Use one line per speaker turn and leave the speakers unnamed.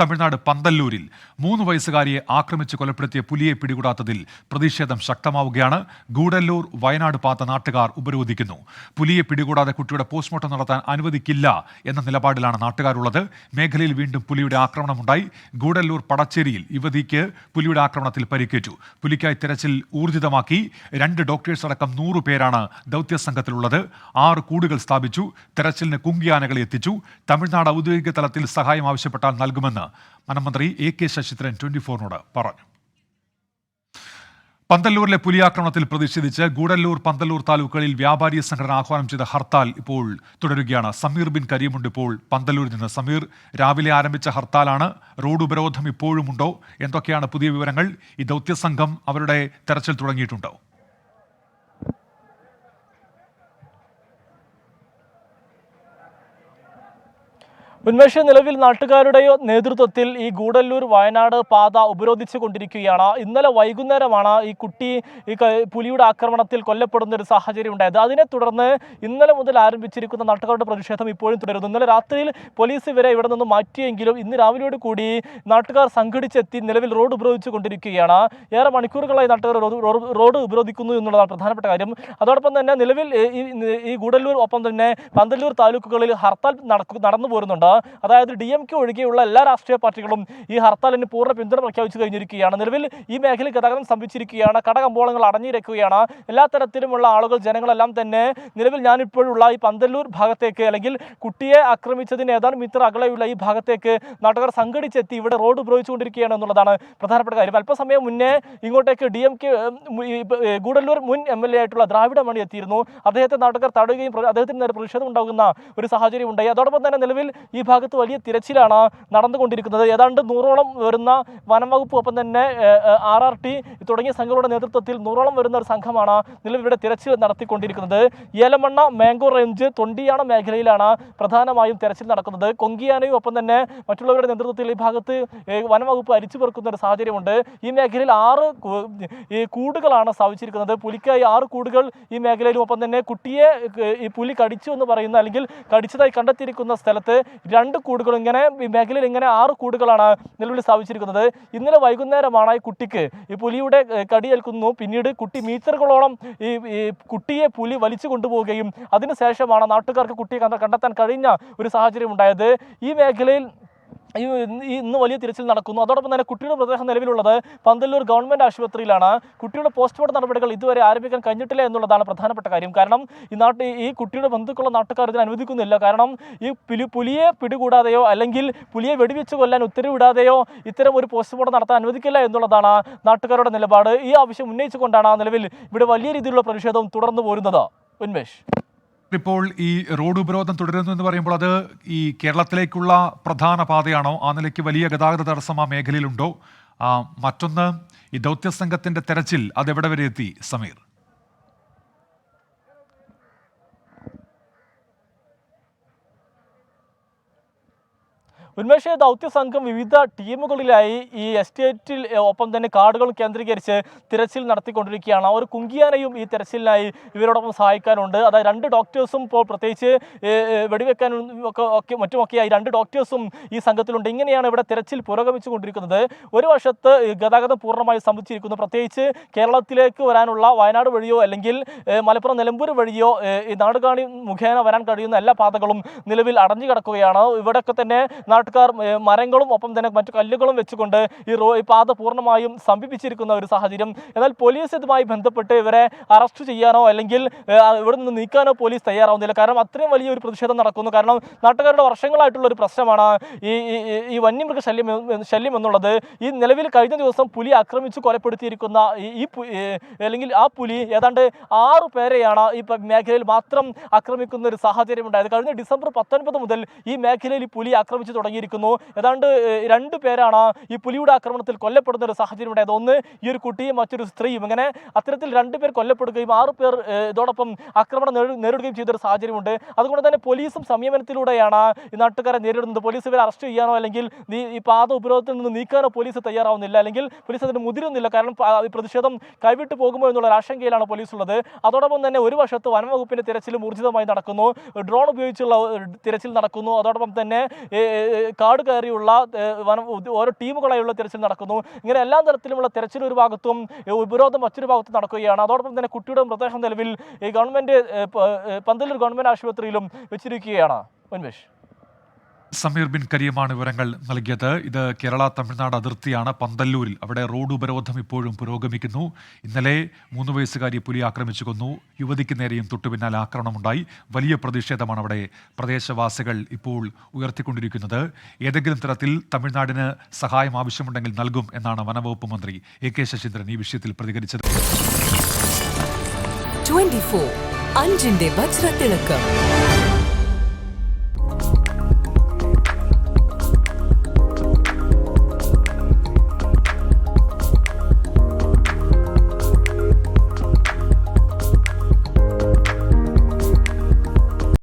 തമിഴ്നാട് പന്തല്ലൂരിൽ മൂന്ന് വയസ്സുകാരിയെ ആക്രമിച്ച് കൊലപ്പെടുത്തിയ പുലിയെ പിടികൂടാത്തതിൽ പ്രതിഷേധം ശക്തമാവുകയാണ്. ഗൂഡല്ലൂർ വയനാട് പാത്ത നാട്ടുകാർ ഉപരോധിക്കുന്നു. പുലിയെ പിടികൂടാതെ കുട്ടിയുടെ പോസ്റ്റ്മോർട്ടം നടത്താൻ അനുവദിക്കില്ല എന്ന നിലപാടിലാണ് നാട്ടുകാരുള്ളത്. മേഖലയിൽ വീണ്ടും പുലിയുടെ ആക്രമണമുണ്ടായി. ഗൂഡല്ലൂർ പടച്ചേരിയിൽ യുവതിക്ക് പുലിയുടെ ആക്രമണത്തിൽ പരിക്കേറ്റു. പുലിക്കായി തെരച്ചിൽ ഊർജിതമാക്കി. രണ്ട് ഡോക്ടേഴ്സ് അടക്കം നൂറു പേരാണ് ദൗത്യസംഘത്തിലുള്ളത്. ആറ് കൂടുകൾ സ്ഥാപിച്ചു. തെരച്ചിലിന് കുങ്കിയാനകളെ എത്തിച്ചു. തമിഴ്നാട് ഔദ്യോഗിക തലത്തിൽ സഹായം ആവശ്യപ്പെട്ടാൽ നൽകുമെന്ന് വനമന്ത്രി എ കെ ശശിധരൻ ട്വന്റി ഫോറിനോട് പറഞ്ഞു. പന്തല്ലൂരിലെ പുലിയാക്രമണത്തിൽ പ്രതിഷേധിച്ച് ഗൂഡല്ലൂർ പന്തല്ലൂർ താലൂക്കുകളിൽ വ്യാപാരി സംഘടന ആഹ്വാനം ചെയ്ത ഹർത്താൽ ഇപ്പോൾ തുടരുകയാണ്. സമീർ ബിൻ കരീമുണ്ട് ഇപ്പോൾ പന്തല്ലൂരിൽ നിന്ന്. സമീർ രാവിലെ ആരംഭിച്ച ഹർത്താലാണ് റോഡ് ഉപരോധം ഇപ്പോഴുമുണ്ടോ? എന്തൊക്കെയാണ് പുതിയ വിവരങ്ങൾ? ഈ ദൗത്യസംഘം അവരുടെ തെരച്ചിൽ തുടങ്ങിയിട്ടുണ്ടോ?
ഉന്മേഷ നിലവിൽ നാട്ടുകാരുടെ നേതൃത്വത്തിൽ ഈ ഗൂഡല്ലൂർ വയനാട് പാത ഉപരോധിച്ചു കൊണ്ടിരിക്കുകയാണ് ഇന്നലെ വൈകുന്നേരമാണ് ഈ കുട്ടി ഈ പുലിയുടെ ആക്രമണത്തിൽ കൊല്ലപ്പെടുന്ന ഒരു സാഹചര്യം ഉണ്ടായത്. അതിനെ തുടർന്ന് ഇന്നലെ മുതൽ ആരംഭിച്ചിരിക്കുന്ന നാട്ടുകാരുടെ പ്രതിഷേധം ഇപ്പോഴും തുടരുന്നു. ഇന്നലെ രാത്രിയിൽ പോലീസ് ഇവരെ ഇവിടെ നിന്ന് മാറ്റിയെങ്കിലും ഇന്ന് രാവിലെയോട് കൂടി നാട്ടുകാർ സംഘടിച്ചെത്തി നിലവിൽ റോഡ് ഉപരോധിച്ചു കൊണ്ടിരിക്കുകയാണ് ഏറെ മണിക്കൂറുകളായി നാട്ടുകാർ റോഡ് ഉപരോധിക്കുന്നു എന്നുള്ളതാണ് പ്രധാനപ്പെട്ട കാര്യം. അതോടൊപ്പം തന്നെ നിലവിൽ ഈ- ഗൂഡല്ലൂർ ഒപ്പം തന്നെ പന്തല്ലൂർ താലൂക്കുകളിൽ ഹർത്താൽ നടന്നു പോരുന്നുണ്ട് അതായത് ഡി എം കെ ഒഴികെയുള്ള എല്ലാ രാഷ്ട്രീയ പാർട്ടികളും ഈ ഹർത്താലിന് പൂർണ പിന്തുണ പ്രഖ്യാപിച്ചു കഴിഞ്ഞിരിക്കുകയാണ്. നിലവിൽ ഈ മേഖലയിൽ ഗതാഗതം സ്തംഭിച്ചിരിക്കുകയാണ് കടകമ്പോളങ്ങൾ അടഞ്ഞിരിക്കുകയാണ്. എല്ലാ തരത്തിലുമുള്ള ആളുകൾ ജനങ്ങളെല്ലാം തന്നെ നിലവിൽ ഞാനിപ്പോഴുള്ള ഈ പന്തല്ലൂർ ഭാഗത്തേക്ക് അല്ലെങ്കിൽ കുട്ടിയെ ആക്രമിച്ചതിന് ഏതാനും മീറ്റർ അകലെയുള്ള ഈ ഭാഗത്തേക്ക് നാട്ടുകാർ സംഘടിച്ചെത്തി ഇവിടെ റോഡ് ഉപയോഗിച്ചുകൊണ്ടിരിക്കുകയാണ് എന്നുള്ളതാണ് പ്രധാനപ്പെട്ട കാര്യം. അല്പസമയം മുന്നേ ഇങ്ങോട്ടേക്ക് ഡി എം കെ ഗൂഡല്ലൂർ മുൻ എം എൽ എ ആയിട്ടുള്ള ദ്രാവിഡ മണി എത്തിയിരുന്നു. അദ്ദേഹത്തെ നാട്ടുകാർ തടയുകയും അദ്ദേഹത്തിന് നേരെ പ്രതിഷേധം ഉണ്ടാകുന്ന ഒരു സാഹചര്യം ഉണ്ടായി അതോടൊപ്പം തന്നെ നിലവിൽ ഭാഗത്ത് വലിയ തിരച്ചിലാണ് നടന്നുകൊണ്ടിരിക്കുന്നത്. ഏതാണ്ട് നൂറോളം വരുന്ന വനം വകുപ്പ് ഒപ്പം തന്നെ ആർ ആർ ടി തുടങ്ങിയ സംഘങ്ങളുടെ നേതൃത്വത്തിൽ നൂറോളം വരുന്ന ഒരു സംഘമാണ് നിലവിൽ ഇവിടെ തിരച്ചിൽ നടത്തിക്കൊണ്ടിരിക്കുന്നത്. ഏലമണ്ണ മാംഗോ റേഞ്ച് തൊണ്ടിയാണ മേഖലയിലാണ് പ്രധാനമായും തിരച്ചിൽ നടക്കുന്നത്. കൊങ്കിയാനയും ഒപ്പം തന്നെ മറ്റുള്ളവരുടെ നേതൃത്വത്തിൽ ഈ ഭാഗത്ത് വനംവകുപ്പ് വനം വകുപ്പ് അരിച്ചു പെറുക്കുന്ന ഒരു സാഹചര്യമുണ്ട്. ഈ മേഖലയിൽ ആറ് ഈ കൂടുകളാണ് സ്ഥാപിച്ചിരിക്കുന്നത്. പുലിക്കായി ആറ് കൂടുകൾ ഈ മേഖലയിലും ഒപ്പം തന്നെ കുട്ടിയെ ഈ പുലി കടിച്ചു എന്ന് പറയുന്ന അല്ലെങ്കിൽ കടിച്ചതായി കണ്ടെത്തിയിരിക്കുന്ന സ്ഥലത്ത് രണ്ട് കൂടുകൾ ഇങ്ങനെ മേഖലയിൽ ഇങ്ങനെ ആറ് കൂടുകളാണ് നിലവിൽ സ്ഥാപിച്ചിരിക്കുന്നത്. ഇന്നലെ വൈകുന്നേരമാണ് ഈ കുട്ടിക്ക് ഈ പുലിയുടെ കടിയേൽക്കുന്നു. പിന്നീട് കുട്ടി മീറ്ററുകളോളം ഈ കുട്ടിയെ പുലി വലിച്ചു കൊണ്ടുപോവുകയും അതിനുശേഷമാണ് നാട്ടുകാർക്ക് കുട്ടിയെ കണ്ട- കണ്ടെത്താൻ കഴിഞ്ഞ ഒരു സാഹചര്യം ഉണ്ടായത് ഈ മേഖലയിൽ ഈ ഇന്ന് വലിയ തിരച്ചിൽ നടക്കുന്നു. അതോടൊപ്പം തന്നെ കുട്ടിയുടെ മൃതദേഹം നിലവിലുള്ളത് പന്തല്ലൂർ ഗവൺമെന്റ് ആശുപത്രിയിലാണ്. കുട്ടിയുടെ പോസ്റ്റ്മോർട്ടം നടപടികൾ ഇതുവരെ ആരംഭിക്കാൻ കഴിഞ്ഞിട്ടില്ല എന്നുള്ളതാണ് പ്രധാനപ്പെട്ട കാര്യം. കാരണം ഈ നാട്ടിൽ ഈ കുട്ടിയുടെ ബന്ധുക്കളുള്ള നാട്ടുകാർ ഇതിന് അനുവദിക്കുന്നില്ല. കാരണം ഈ പുലി പുലിയെ പിടികൂടാതെയോ അല്ലെങ്കിൽ പുലിയെ വെടിവെച്ച് കൊല്ലാൻ ഉത്തരവിടാതെയോ ഇത്തരം ഒരു പോസ്റ്റ്മോർട്ടം നടത്താൻ അനുവദിക്കില്ല എന്നുള്ളതാണ് നാട്ടുകാരുടെ നിലപാട്. ഈ ആവശ്യം ഉന്നയിച്ചുകൊണ്ടാണ് നിലവിൽ ഇവിടെ വലിയ രീതിയിലുള്ള പ്രതിഷേധവും തുടർന്നു പോരുന്നത്. ഉന്മേഷ്.
ഇപ്പോൾ ഈ റോഡ് ഉപരോധം തുടരുന്നു എന്ന് പറയുമ്പോൾ അത് ഈ കേരളത്തിലേക്കുള്ള പ്രധാന പാതയാണോ? ആ നിലയ്ക്ക് വലിയ ഗതാഗത തടസ്സം ആ മേഖലയിലുണ്ടോ? മറ്റൊന്ന് ഈ ദൗത്യസംഘത്തിന്റെ തെരച്ചിൽ അതെവിടെ വരെ എത്തി സമീർ?
ഉന്മേഷ ദൗത്യ സംഘം വിവിധ ടീമുകളിലായി ഈ എസ്റ്റേറ്റിൽ ഒപ്പം തന്നെ കാടുകൾ കേന്ദ്രീകരിച്ച് തിരച്ചിൽ നടത്തിക്കൊണ്ടിരിക്കുകയാണ്. ഒരു കുങ്കിയാനയും ഈ തിരച്ചിലിനായി ഇവരോടൊപ്പം സഹായിക്കാനുണ്ട്. അതായത് രണ്ട് ഡോക്ടേഴ്സും ഇപ്പോൾ പ്രത്യേകിച്ച് വെടിവെക്കാനും ഒക്കെ ഒക്കെ മറ്റുമൊക്കെയായി രണ്ട് ഡോക്ടേഴ്സും ഈ സംഘത്തിലുണ്ട്. ഇങ്ങനെയാണ് ഇവിടെ തിരച്ചിൽ പുരോഗമിച്ചു കൊണ്ടിരിക്കുന്നത് ഒരു വശത്ത് ഗതാഗതം പൂർണമായി സംബന്ധിച്ചിരിക്കുന്നു. പ്രത്യേകിച്ച് കേരളത്തിലേക്ക് വരാനുള്ള വയനാട് വഴിയോ അല്ലെങ്കിൽ മലപ്പുറം നിലമ്പൂർ വഴിയോ നാടുകാണി മുഖേന വരാൻ കഴിയുന്ന എല്ലാ പാതകളും നിലവിൽ അടഞ്ഞു കിടക്കുകയാണ് ഇവിടെയൊക്കെ തന്നെ നാട്ടുകാർ മരങ്ങളും ഒപ്പം തന്നെ മറ്റു കല്ലുകളും വെച്ചുകൊണ്ട് ഈ റോ ഈ പാത പൂർണമായും സമീപിച്ചിരിക്കുന്ന ഒരു സാഹചര്യം. എന്നാൽ പോലീസ് ഇതുമായി ബന്ധപ്പെട്ട് ഇവരെ അറസ്റ്റ് ചെയ്യാനോ അല്ലെങ്കിൽ ഇവിടെ നിന്ന് നീക്കാനോ പോലീസ് തയ്യാറാവുന്നില്ല. കാരണം അത്രയും വലിയ ഒരു പ്രതിഷേധം നടക്കുന്നു. കാരണം നാട്ടുകാരുടെ വർഷങ്ങളായിട്ടുള്ള ഒരു പ്രശ്നമാണ് ഈ ഈ- വന്യമൃഗ ശല്യം ശല്യം എന്നുള്ളത്. ഈ നിലവിൽ കഴിഞ്ഞ ദിവസം പുലി ആക്രമിച്ച് കൊലപ്പെടുത്തിയിരിക്കുന്ന ഈ- അല്ലെങ്കിൽ ആ പുലി ഏതാണ്ട് ആറ് പേരെയാണ് ഈ മേഖലയിൽ മാത്രം ആക്രമിക്കുന്ന ഒരു സാഹചര്യം ഉണ്ടായത് കഴിഞ്ഞ ഡിസംബർ പത്തൊൻപത് മുതൽ ഈ മേഖലയിൽ പുലി ആക്രമിച്ചു ആക്രമിച്ച് തുടങ്ങിയിരിക്കുന്നു ഏതാണ്ട് രണ്ട് പേരാണ് ഈ പുലിയുടെ ആക്രമണത്തിൽ കൊല്ലപ്പെടുന്ന ഒരു സാഹചര്യം ഉണ്ടായത്. ഒന്ന് ഈ ഒരു കുട്ടിയും മറ്റൊരു സ്ത്രീയും. ഇങ്ങനെ അത്തരത്തിൽ രണ്ടുപേർ കൊല്ലപ്പെടുകയും ആറ് പേർ ഇതോടൊപ്പം ആക്രമണം നേരി- നേരിടുകയും ചെയ്തൊരു സാഹചര്യമുണ്ട്. അതുകൊണ്ട് തന്നെ പോലീസും സംയമനത്തിലൂടെയാണ് ഈ നാട്ടുകാരെ നേരിടുന്നത്. പോലീസ് ഇവരെ അറസ്റ്റ് ചെയ്യാനോ അല്ലെങ്കിൽ ഈ പാത ഉപരോധത്തിൽ നിന്ന് നീക്കാനോ പോലീസ് തയ്യാറാവുന്നില്ല. അല്ലെങ്കിൽ പോലീസ് അതിന് മുതിരുന്നില്ല. കാരണം പ്രതിഷേധം കൈവിട്ട് പോകുമോ എന്നുള്ള ആശങ്കയിലാണ് പോലീസ് ഉള്ളത് അതോടൊപ്പം തന്നെ ഒരു വശത്ത് വനംവകുപ്പിന്റെ തിരച്ചിലും ഊർജിതമായി നടക്കുന്നു. ഡ്രോൺ ഉപയോഗിച്ചുള്ള തിരച്ചിൽ നടക്കുന്നു. അതോടൊപ്പം തന്നെ കാട് കയറിയുള്ള വനം ഓരോ ടീമുകളായുള്ള തിരച്ചിൽ നടക്കുന്നു. ഇങ്ങനെ എല്ലാ തരത്തിലുമുള്ള തിരച്ചിൽ ഒരു ഭാഗത്തും ഉപരോധം മറ്റൊരു ഭാഗത്തും നടക്കുകയാണ്. അതോടൊപ്പം തന്നെ കുട്ടിയുടെ മൃതദേഹം നിലവിൽ ഈ ഗവൺമെന്റ് പന്തലൂർ ഗവൺമെന്റ് ആശുപത്രിയിലും വെച്ചിരിക്കുകയാണ്. ഉന്മേഷ്.
സമീർ ബിൻ കരീമാണ് വിവരങ്ങൾ നൽകിയത്. ഇത് കേരള തമിഴ്നാട് അതിർത്തിയാണ് പന്തല്ലൂരിൽ. അവിടെ റോഡ് ഉപരോധം ഇപ്പോഴും പുരോഗമിക്കുന്നു. ഇന്നലെ മൂന്ന് വയസ്സുകാരി പുലി ആക്രമിച്ചു കൊന്നു. യുവതിക്ക് നേരെയും തൊട്ടുപിന്നാലെ ആക്രമണമുണ്ടായി. വലിയ പ്രതിഷേധമാണ് അവിടെ പ്രദേശവാസികൾ ഇപ്പോൾ ഉയർത്തിക്കൊണ്ടിരിക്കുന്നത്. ഏതെങ്കിലും തരത്തിൽ തമിഴ്നാടിന് സഹായം ആവശ്യമുണ്ടെങ്കിൽ നൽകും എന്നാണ് വനവകുപ്പ് മന്ത്രി എ കെ ശശീന്ദ്രൻ ഈ വിഷയത്തിൽ പ്രതികരിച്ചത്.
അഞ്ചിന്റെ വജ്രത്തിളക്കം.